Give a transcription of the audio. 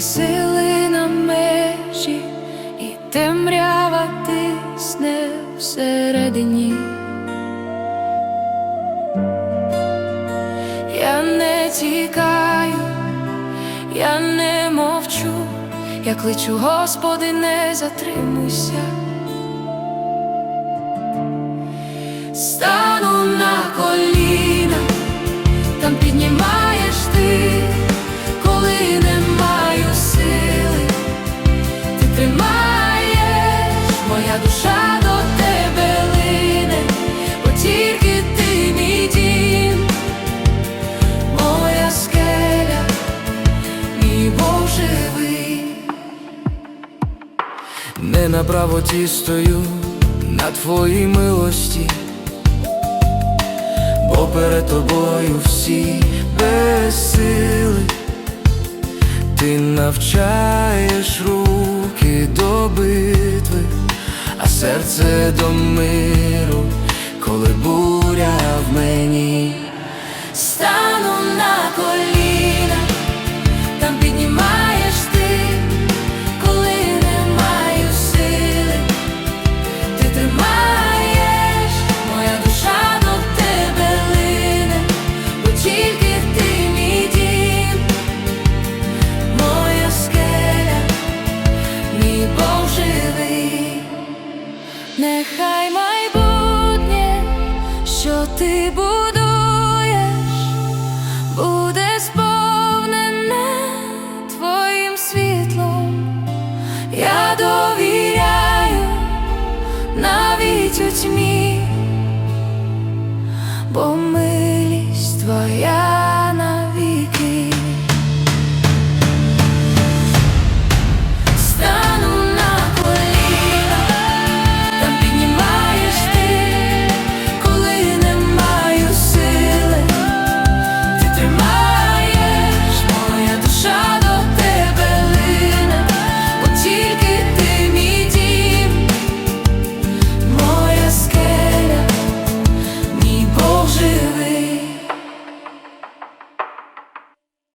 Сили на межі, і темрява тисне всередині. Я не тікаю, я не мовчу, я кличу, Господи, не затримуйся. Стану на коліна, там піднімаєш Не на правоті стою на твоїй милості, бо перед тобою всі безсили, ти навчаєш руки до битви, а серце до миру, коли буря в мені. Ти бо твоя